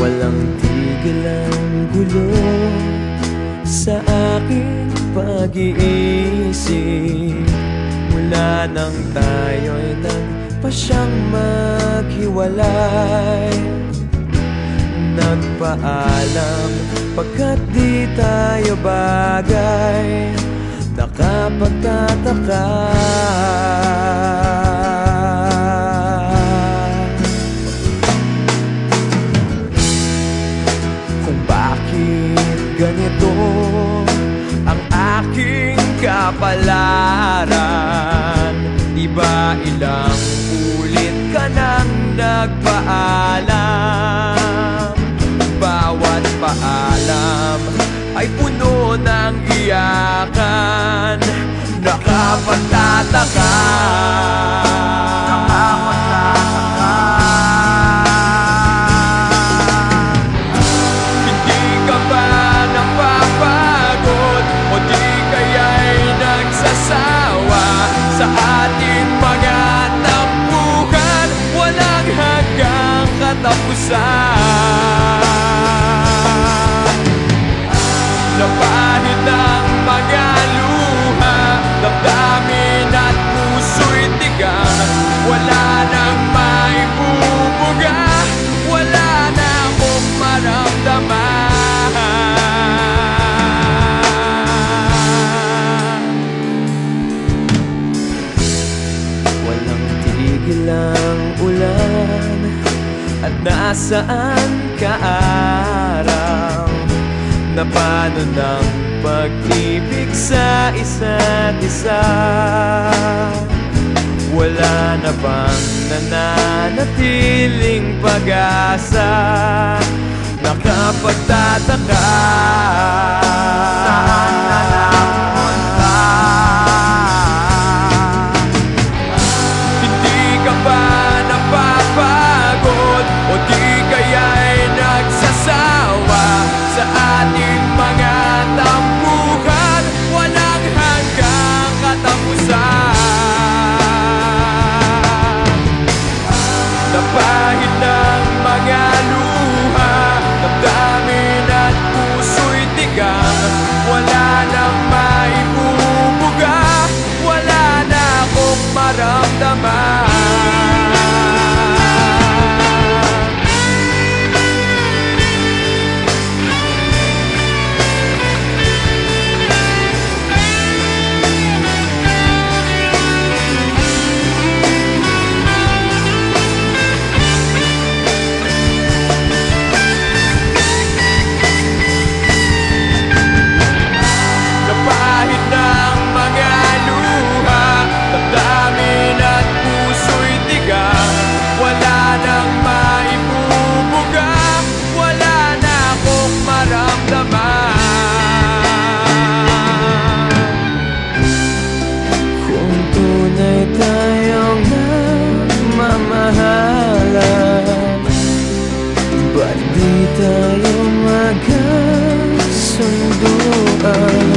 Walang tigil ang gulo sa aking pag-iisip. Mula nang tayo'y nagpasyang maghiwalay Nagpaalam pagkat di tayo bagay Nakapagtataka. Kung kapalaran Di ba ilang ulit ka nang nagpaalam. Bawat paalam ay puno ng iyakan. Nakapagtataka tenta puxar. Nasaan ka araw Na paano ng pag-ibig sa isa't isa? Wala na bang nananatiling pag-asa? Nakapagtataka Ba't di tayo magkasunduan